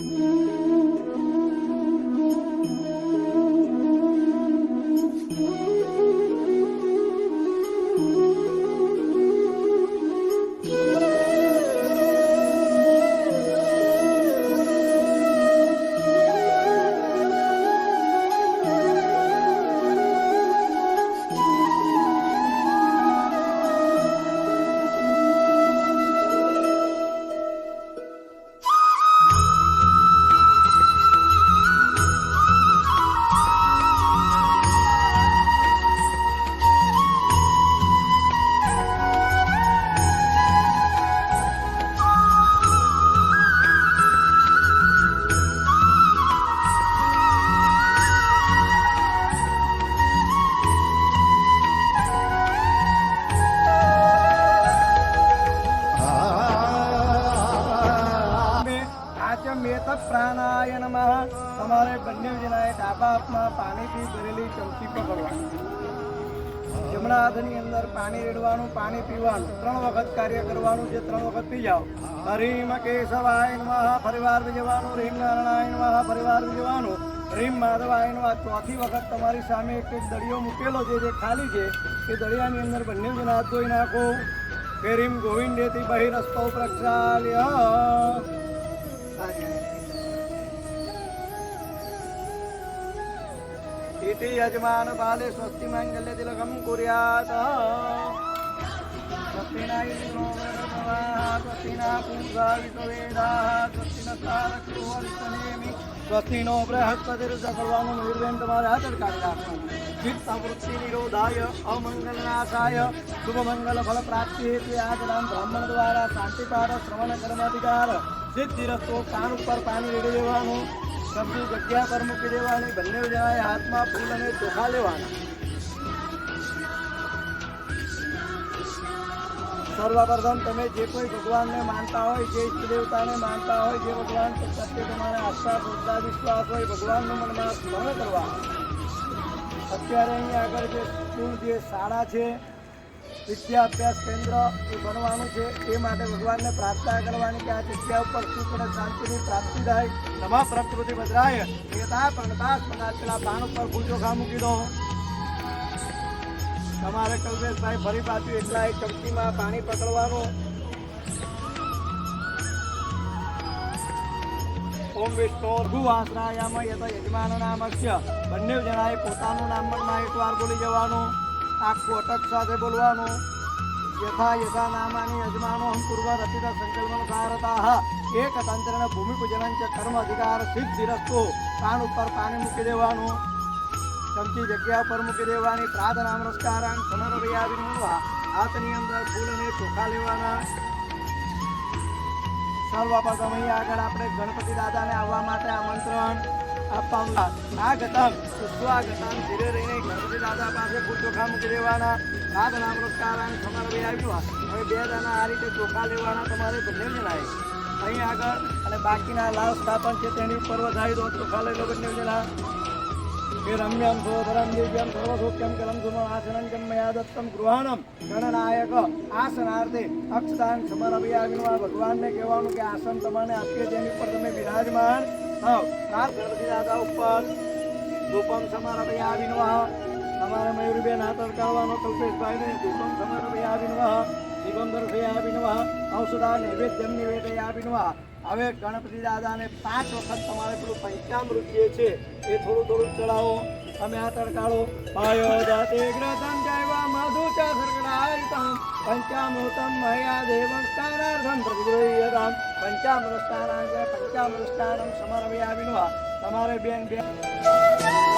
Mm-hmm. બંને જણાએ ડાબા હાથમાં પાણીથી ભરેલી ચમચી પકડવાની જમણા હાથની અંદર પાણી રેડવાનું, પાણી પીવાનું, ત્રણ વખત કાર્ય કરવાનું જે ત્રણ વખત પી જાઓ. હરીમ કેશવાય નમઃ પરિવાર જવાનું રીમ નારાયણ નમઃ પરિવાર જવાનું રીમ માધવાય નમઃ. ચોથી વખત તમારી સામે એક દળિયો મૂકેલો છે, જે ખાલી છે. એ દળિયાની અંદર બંને જણા હાથ ધોઈ નાખો. કે રીમ ગોવિંદેથી બહિરસ્તો પ્રક્ષાલ્ય. इति यजमान बाले स्वस्ति मंगल्य तिलकम कुर्यात् स्वस्ति न इन्द्रो वरुणः स्वस्ति न पूषा विश्ववेदाः स्वस्ति न तारक्रुवरिष्ठनेमि स्वस्ति नो बृहस्पतिर्सर्वाणो निर्वेन તમારે હાજર કાઢી રાખવાનું ચિત્ત વૃત્તિ નિરોધાય અમંગલ નાશાય શુભ મંગલ ફળ પ્રાપ્તિ હેતુ આજનામ બ્રાહ્મણ દ્વારા શાંતિપાર શ્રવણ કર્માધિકાર સિદ્ધિરસ્તો કાન ઉપર પાણી રેડી દેવાનું સબ્જી જગ્યા પર મૂકી દેવાની, બંને જણાએ હાથમાં ફૂલ અને ચોખા લેવાના. સર્વપ્રથમ તમે જે કોઈ ભગવાનને માનતા હોય, જે ઈષ્ટ દેવતાને માનતા હોય, જે ભગવાન પ્રત્યે તમારે આસ્થા, શ્રદ્ધા, વિશ્વાસ હોય, ભગવાનનું મનમાં સ્મરણ કરવા અત્યારે અહીં આગળ જે સ્કૂલ, જે શાળા છે વિદ્યા અભ્યાસ કેન્દ્ર એ બનવાનું છે. એ માટે ભગવાનને પ્રાર્થના કરવાની કે આ જગ્યા ઉપર સુખ અને શાંતિની પ્રાપ્તિ થાય. નવા પ્રકૃતિ બદલાય એતા પણ દાસ પેલા બાણ ઉપર ભૂજો ચોખા મૂકી દો. તમારે કલ્પેશભાઈ ફરી પાછું એટલા એક ચમચીમાં પાણી પકડવાનું. ઓમ વિષ્ણુ ભૂવાસરાયામ યજમાન નામસ્ય બંને જણાએ પોતાનું નામ પણ એકવાર બોલી જવાનું. આખું અટક સાથે બોલવાનું. યથા યથા નામાની યજમાનો હમ પૂર્વ રચિત સંકલ્પન સારતા એક તંત્રને ભૂમિ પૂજન કર્મ અધિકાર સિદ્ધિરસ્તુ પાન ઉપર પાણી મૂકી દેવાનું. ચમચી જગ્યા પર મૂકી દેવાની. પ્રાર્થના નમસ્કારાન સમર્પયા વિનોદવા. હાથની અંદર ફૂલ અને ચોખા લેવાના. સર્વપ્રથમ અહીં આગળ આપણે ગણપતિ દાદાને આવવા માટે આમંત્રણ. આપવાનું આ ગતમ સુસ્વાગતમ. ધીરે રહીને ગણપતિ દાદા પાસે ફૂલ ચોખા મૂકી દેવાના. પ્રાર્થના નમસ્કારાન સમર્પયા આવ્યું હવે બે દાના આ રીતે ચોખા લેવાના તમારે બંને જણાય અહીં આગળ અને બાકીના લાવ સ્થાપન છે તેની ઉપર વધારી દો ચોખા લઈ લો બંને જણા. કે રમ્યમ સોધરમ દિવ્યમ સર્વસોક્યમ કલમ સુમણાસનમ જન્મયા દત્તમ ગૃહાણમ ગણનાયક આસનાર્થે અક્ષદાન સમરભિયાવીનું આ ભગવાનને કહેવાનું કે આસન તમને આપીએ જેની ઉપર તમે બિરાજમાન થાવ આ ગણપતિ દાદા ઉપર ધૂપમ સમરભિયાવીનું આ તમારે મયુરબેન હાથ અટકાવવાનો કલ્પેશભાઈને ધૂપમ સમરભિયાવીનું આ દિગંબર ભૈયાવીનું આ ઔષધા નૈવેદ્યમ નિવેદયાવીનું આ હવે ગણપતિ દાદાને પાંચ વખત તમારે પેલું પંચામૃત જે છે, એ થોડું થોડું ચડાવો. અમે આ તડકાળો પાયો જાતે ગ્રતમ જયવા મધુ ચ સર્ગડાયતમ પંચામૃતમ મયા દેવં સ્નાનાર્થમ પ્રતિગૃહ્યતામ પંચામૃત સ્નાનાંગ પંચામૃત સ્નાનમ વિનવા તમારે બેન બેન.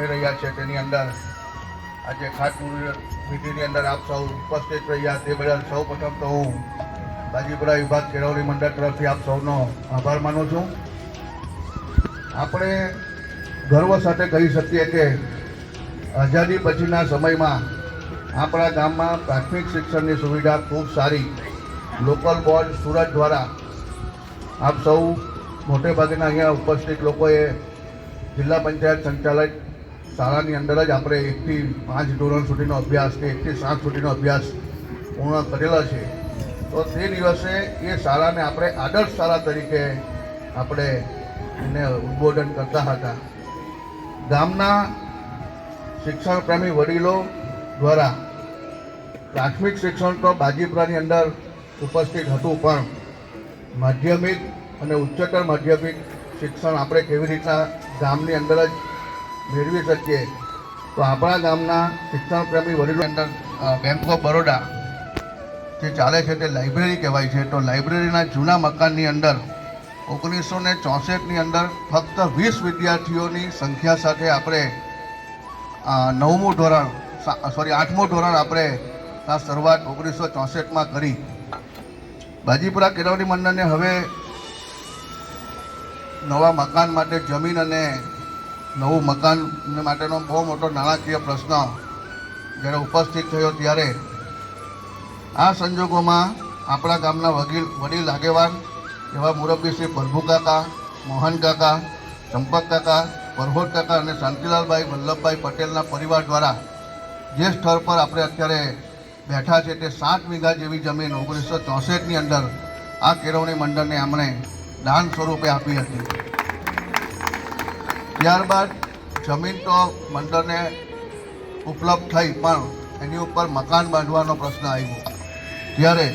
જઈ રહ્યા છે તેની અંદર આજે ખાતમુહૂર્ત વિધિની અંદર આપ સૌ ઉપસ્થિત રહ્યા તે બદલ સૌ પ્રથમ તો હું બાજીપુરા વિભાગ કેળવણી મંડળ તરફથી આપ સૌનો આભાર માનું છું. આપણે ગર્વ સાથે કહી શકીએ કે આઝાદી પછીના સમયમાં આપણા ગામમાં પ્રાથમિક શિક્ષણની સુવિધા ખૂબ સારી. લોકલ બોર્ડ, સુરત દ્વારા આપ સૌ મોટે ભાગના અહીંયા ઉપસ્થિત લોકોએ જિલ્લા પંચાયત સંચાલક શાળાની અંદર જ આપણે એકથી પાંચ ધોરણ સુધીનો અભ્યાસ કે એકથી સાત સુધીનો અભ્યાસ પૂર્ણ કરેલા છે. તો તે દિવસે એ શાળાને આપણે આદર્શ શાળા તરીકે આપણે એને ઉદ્બોધન કરતા હતા. ગામના શિક્ષણ પ્રેમી વડીલો દ્વારા પ્રાથમિક શિક્ષણ તો બાજીપુરાની અંદર ઉપસ્થિત હતું, પણ માધ્યમિક અને ઉચ્ચતર માધ્યમિક શિક્ષણ આપણે કેવી રીતના ગામની અંદર જ મેળવી શકીએ. તો આપણા ગામના શિક્ષણ પ્રેમી વડીલો અંદર બેંક ઓફ બરોડા જે ચાલે છે તે લાઇબ્રેરી કહેવાય છે. તો લાઇબ્રેરીના જૂના મકાનની અંદર, ઓગણીસો ને ચોસઠની અંદર ફક્ત વીસ વિદ્યાર્થીઓની સંખ્યા સાથે આપણે નવમું ધોરણ સોરી આઠમું ધોરણ આપણે આ શરૂઆત ઓગણીસો ચોસઠમાં કરી. બાજીપુરા કેળવણી મંડળને હવે નવા મકાન માટે જમીન અને નવું મકાન માટેનો બહુ મોટો નાણાકીય પ્રશ્ન જ્યારે ઉપસ્થિત થયો ત્યારે આ સંજોગોમાં આપણા ગામના વગીલ વડીલ આગેવાન એવા મુરબ્બી શ્રી પ્રભુ કાકા, મોહન કાકા, ચંપક કાકા પરહોટ કાકા અને શાંતિલાલભાઈ, વલ્લભભાઈ પટેલના પરિવાર દ્વારા જે સ્થળ પર આપણે અત્યારે બેઠા છે તે સાત વીઘા જેવી જમીન ઓગણીસો ચોસઠની અંદર આ કેળવણી મંડળને એમણે દાન સ્વરૂપે આપી હતી. ત્યારબાદ જમીન તો મંડળને ઉપલબ્ધ થઈ, પણ એની ઉપર મકાન બાંધવાનો પ્રશ્ન આવ્યો. ત્યારે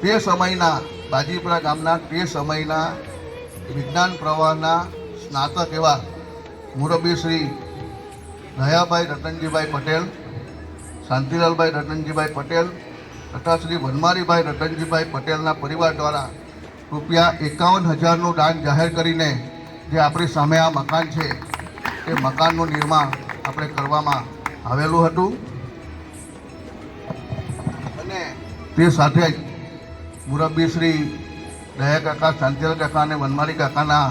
તે સમયના બાજીપુરા ગામના તે સમયના વિજ્ઞાન પ્રવાહના સ્નાતક એવા મુરબ્બી શ્રી દયાભાઈ રતનજીભાઈ પટેલ, શાંતિલાલભાઈ રતનજીભાઈ પટેલ તથા શ્રી વનમારીભાઈ રતનજીભાઈ પટેલના પરિવાર દ્વારા રૂપિયા એકાવન હજારનું દાન જાહેર કરીને જે આપણી સામે આ મકાન છે તે મકાનનું નિર્માણ આપણે કરવામાં આવેલું હતું. અને તે સાથે જ મુરબ્બી શ્રી દયા કાકા શાંતિલાલ કાકા અને વનમારી કાકાના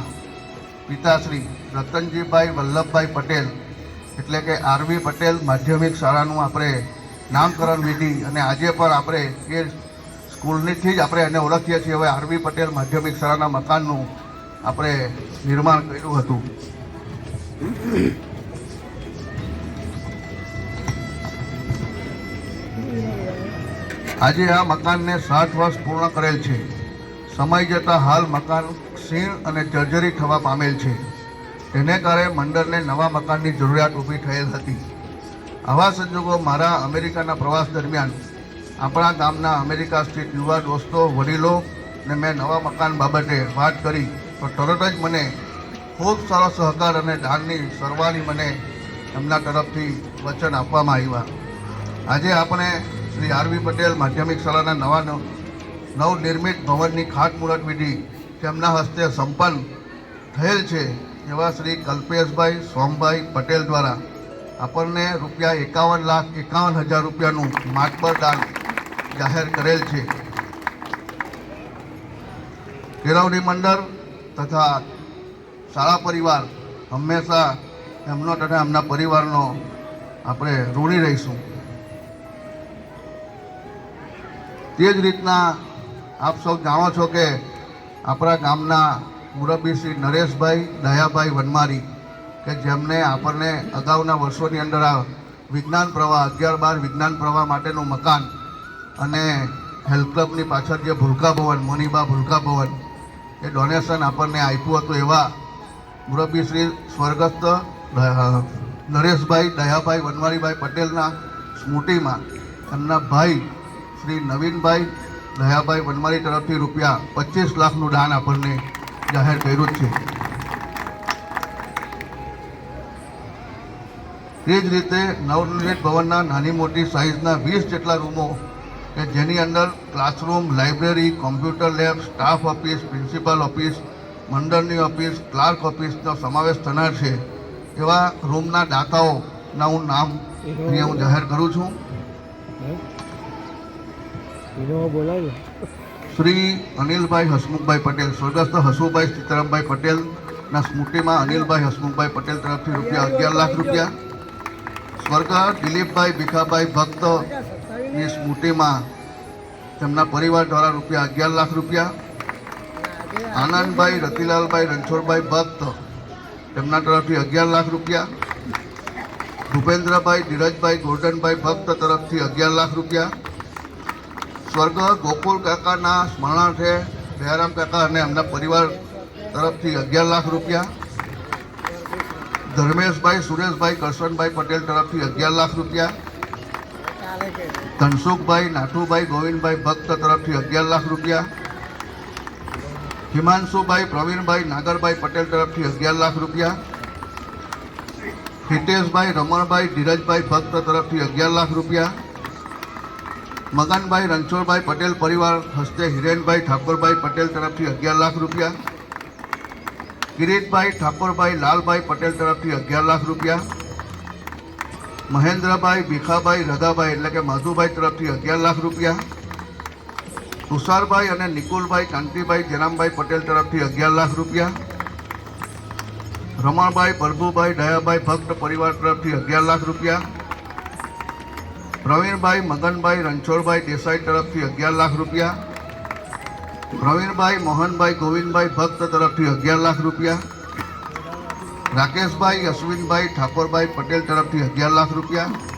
પિતાશ્રી રતનજીભાઈ વલ્લભભાઈ પટેલ, એટલે કે આરવી પટેલ માધ્યમિક શાળાનું આપણે નામકરણ વિધિ અને આજે પણ આપણે એ સ્કૂલનીથી જ આપણે એને ઓળખીએ છીએ. હવે આરવી પટેલ માધ્યમિક શાળાના મકાનનું આપણે નિર્માણ કર્યું હતું. આજે આ મકાનને સાઠ વર્ષ પૂર્ણ કરેલ છે. સમય જતાં હાલ મકાન ક્ષીણ અને જર્જરી થવા પામેલ છે. તેને કારણે મંડળને નવા મકાનની જરૂરિયાત ઊભી થયેલ હતી. આવા સંજોગો મારા અમેરિકાના પ્રવાસ દરમિયાન આપણા ગામના અમેરિકા સ્થિત યુવા દોસ્તો, વડીલો ને મેં નવા મકાન બાબતે વાત કરી, તો તરત જ મને ખૂબ સારો સહકાર અને દાનની સરવાની મને એમના તરફથી વચન આપવામાં આવ્યા. આજે આપણે શ્રી આરવી પટેલ માધ્યમિક શાળાના નવા નવ, નવનિર્મિત ભવનની ખાતમુહૂર્ત વિધિ તેમના હસ્તે સંપન્ન થયેલ છે એવા શ્રી કલ્પેશભાઈ સોમભાઈ પટેલ દ્વારા આપણને રૂપિયા એકાવન લાખ એકાવન હજાર રૂપિયાનું માતબર દાન જાહેર કરેલ છે. કેળવણી મંડળ તથા શાળા પરિવાર હંમેશા એમનો તથા એમના પરિવારનો આપણે ઋણી રહીશું. તે જ રીતના આપ સૌ જાણો છો કે આપણા ગામના મુરબ્બી શ્રી નરેશભાઈ, દયાભાઈ વનમારી કે જેમને આપણને અગાઉના વર્ષોની અંદર આ વિજ્ઞાન પ્રવાહ, અગિયાર બાર વિજ્ઞાન પ્રવાહ માટેનું મકાન અને હેલ્થ ક્લબની પાછળ જે ભૂલકા ભવન, મોનીબા ભૂલકા ભવન, એ ડોનેશન આપણને આપ્યું હતું એવા મુરબ્બી શ્રી સ્વર્ગસ્થ નરેશભાઈ દયાભાઈ વનવારીભાઈ પટેલના સ્મૃતિમાં એમના ભાઈ શ્રી નવીનભાઈ દયાભાઈ વનમારી તરફથી રૂપિયા પચીસ લાખનું દાન આપણને જાહેર કર્યું છે. તે જ રીતે નવનિર્મિત ભવનના નાની મોટી સાઇઝના વીસ જેટલા રૂમો કે જેની અંદર classroom library computer lab staff office principal office મંડળની ઓફિસ ક્લાર્ક ઓફિસનો સમાવેશ થનાર છે. એવા રૂમના દાતાઓના હું નામ હું જાહેર કરું છું. શ્રી અનિલભાઈ હસમુખભાઈ પટેલ, સ્વર્ગસ્થ હસુભાઈ સીતારામભાઈ પટેલના સ્મૃતિમાં અનિલભાઈ હસમુખભાઈ પટેલ તરફથી રૂપિયા અગિયાર લાખ રૂપિયા સ્વર્ગસ્થ દિલીપભાઈ ભીખાભાઈ ભક્તની સ્મૃતિમાં તેમના પરિવાર દ્વારા રૂપિયા અગિયાર લાખ રૂપિયા, આનંદભાઈ, રતિલાલભાઈ, રણછોડભાઈ ભક્ત તેમના તરફથી અગિયાર લાખ રૂપિયા, ભૂપેન્દ્રભાઈ ધીરજભાઈ ગોરધનભાઈ ભક્ત તરફથી અગિયાર લાખ રૂપિયા. સ્વર્ગ ગોકુલ કાકાના સ્મરણાર્થે દયારામ કાકા અને એમના પરિવાર તરફથી અગિયાર લાખ રૂપિયા. ધર્મેશભાઈ, સુરેશભાઈ, કરશનભાઈ પટેલ તરફથી અગિયાર લાખ રૂપિયા. ધનસુખભાઈ, નાથુભાઈ, ગોવિંદભાઈ ભક્ત તરફથી અગિયાર લાખ રૂપિયા. હિમાંશુભાઈ, પ્રવીણભાઈ, નાગરભાઈ પટેલ તરફથી અગિયાર લાખ રૂપિયા. હિતેશભાઈ, રમણભાઈ, ધીરજભાઈ ભક્ત તરફથી અગિયાર લાખ રૂપિયા. મગનભાઈ, રણછોડભાઈ પટેલ પરિવાર હસ્તે, હિરેનભાઈ ઠાકોરભાઈ પટેલ તરફથી અગિયાર લાખ રૂપિયા. કિરીટભાઈ, ઠાકોરભાઈ, લાલભાઈ પટેલ તરફથી અગિયાર લાખ રૂપિયા. મહેન્દ્રભાઈ, ભીખાભાઈ, રધાભાઈ એટલે કે માધુભાઈ તરફથી અગિયાર લાખ રૂપિયા. તુષારભાઈ અને નિકુલભાઈ, કાંતિભાઈ, જયરામભાઈ પટેલ તરફથી અગિયાર લાખ રૂપિયા. રમણભાઈ, પ્રભુભાઈ, દયાભાઈ ભક્ત પરિવાર તરફથી અગિયાર લાખ રૂપિયા. પ્રવીણભાઈ, મગનભાઈ, રણછોડભાઈ, દેસાઈ તરફથી અગિયાર લાખ રૂપિયા. પ્રવીણભાઈ, મોહનભાઈ, ગોવિંદભાઈ ભક્ત તરફથી અગિયાર લાખ રૂપિયા. રાકેશભાઈ, અશ્વિનભાઈ, ઠાકોરભાઈ પટેલ તરફથી અગિયાર લાખ રૂપિયા.